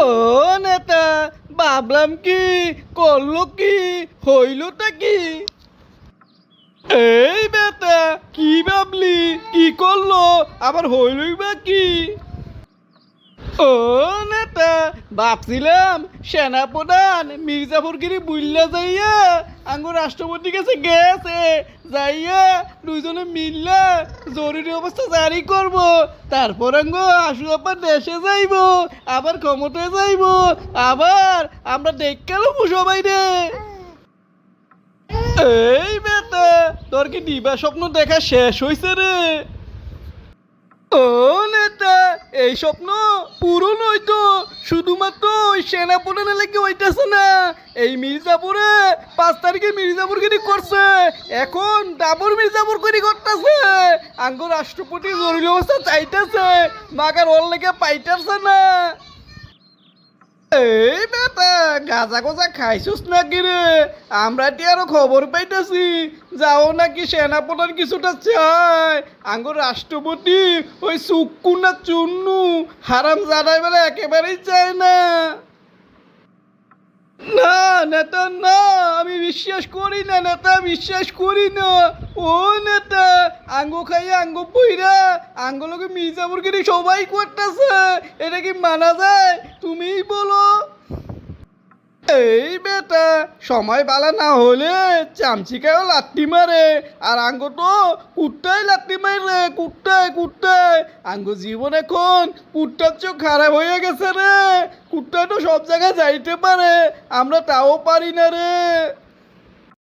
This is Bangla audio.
ও নেতা, ভাবলাম কি? করল কি? হইলটা কি? এই কি ভাবলি? কি করল? আবার হইলই বা কি? ও নেতা, ভাবছিলাম সেনাপ্রধান মির্জাফরগিরি বুল্লা যাইয়া আঙ্গুর রাষ্ট্রপতি কাছে গেছে। যাইয়া দুইজনে মিললা জরুরি অবস্থা জারি করব। তারপর আঙ্গ আশু আপার দেশে যাইব, আবার ক্ষমতায় যাইব, আবার আমরা দেখকালো সবাই রে। এই বেটা, তোর কি দিবা স্বপ্ন দেখা শেষ হইছে রে? ও এই স্বপ্ন পূরণ হইতো। শুধুমাত্র ওই সেনাপতি লেগে হইতেছে না। এই মির্জাপুরে পাঁচ তারিখে মির্জাপুর গিরি করছে। এখন ডাবর মির্জাপুর গিরি করতেছে। আঙ্গ রাষ্ট্রপতি জরুরি অবস্থা চাইতেছে। মাগার ওর লেগে পাইতেছে না। এই বেটা গাজা গোজা খাইছিস নাকি রে? আমরা কি আরও খবর পাইতেছি? যাও নাকি সেনাপতির কিছুটা চাই আঙ্গুর রাষ্ট্রপতি, ওই সুক্কু না চুন্নু, হারাম জানাই বলে একেবারেই চায় না। না, নেতা, না, আমি বিশ্বাস করি না, নেতা, বিশ্বাস করি না। ও নেতা, আঙ্গো খাই আঙ্গো পইরা, আঙ্গলোকে মির্জাপুরগিরি সবাই করতেছে। এটা কি মানা যায়? তুমিই বলো। এই বেটা, সময় বালা না হলে চামচিকায়ও লাত্তি মারে, আর আঙ্গ তো কুট্টাই লাত্তি মারে কুট্টায় কুট্টায় আঙ্গ জীবন এখন কুট্টার চোখ খারাপ হয়ে গেছে রে। কুট্টা তো সব জায়গায় যাইতে পারে, আমরা তাও পারি না রে।